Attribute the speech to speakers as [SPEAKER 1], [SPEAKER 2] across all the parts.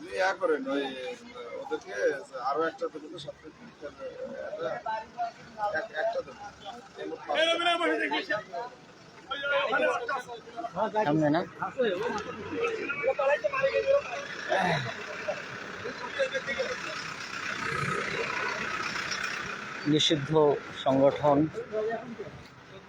[SPEAKER 1] আপনি ইয়া ওদেরকে আরও একটা সাথে
[SPEAKER 2] নিষিদ্ধ সংগঠন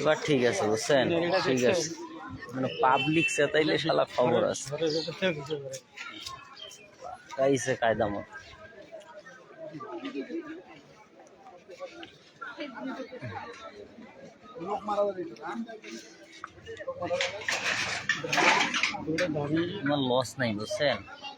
[SPEAKER 2] এবার ঠিক আছে, বুঝছেন? ঠিক আছে। মানে পাবলিক চেতাইলে শালা খবর আছে। তাইছে কায়দা মত আমার লস নাই, বুঝছেন?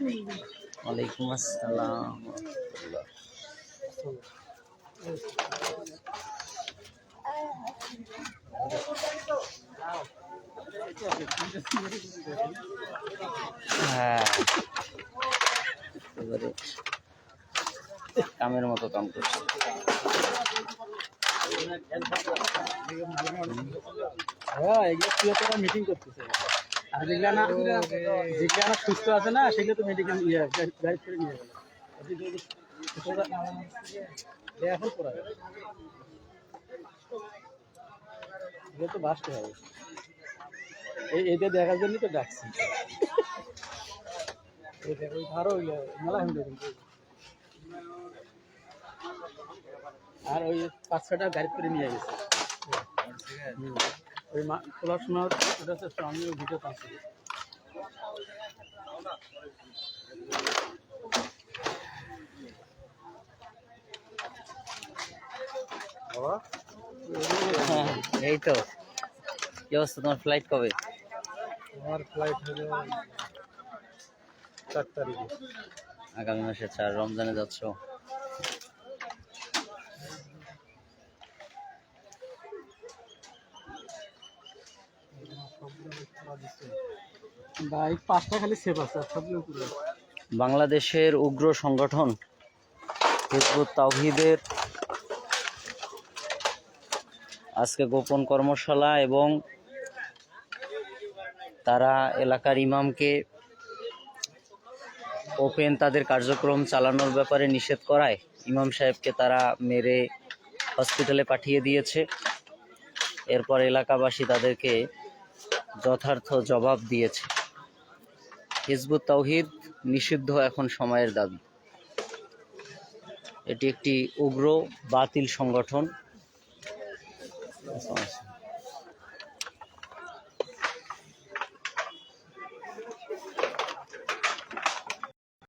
[SPEAKER 2] ওয়ালাইকুম আসসালাম। হ্যাঁ। কামের মতো কাম করছে।
[SPEAKER 3] হ্যাঁ মিটিং করতেছে আর যেগুলা না যেগুলা না সুস্থ আছে না সেগুলো তো মেডিকেল ইয়ে গাড়ি করে নিয়ে এখন করা যাবে। এগুলো তো বাঁচতে হবে। এই এটা দেখার জন্য তো ডাকছি। মেলা আর ওই পাঁচ ছটা গাড়ি করে নিয়ে গেছে। হুম। ওই মা তোলার সময় ওটা হচ্ছে আমিও ভিডিও পাচ্ছি
[SPEAKER 2] হ্যাঁ, এই তো। কি অবস্থা তোমার ফ্লাইট কবে?
[SPEAKER 3] আমার ফ্লাইট হলো চার তারিখে।
[SPEAKER 2] আগামী মাসে চার রমজানে যাচ্ছ? বাংলাদেশের উগ্র সংগঠন হিজবুত তাওহিদের আজকে গোপন কর্মশালা এবং তারা এলাকার ইমামকে ওপেন তাদের কার্যক্রম চালানোর ব্যাপারে নিষেধ করায়। ইমাম সাহেবকে তারা মেরে হসপিটালে পাঠিয়ে দিয়েছে। এরপর এলাকাবাসী তাদেরকে যথার্থ জবাব দিয়েছে। হিজবুত তাওহিদ নিষিদ্ধ এখন সময়ের দাবি। এটি একটি উগ্র বাতিল সংগঠন।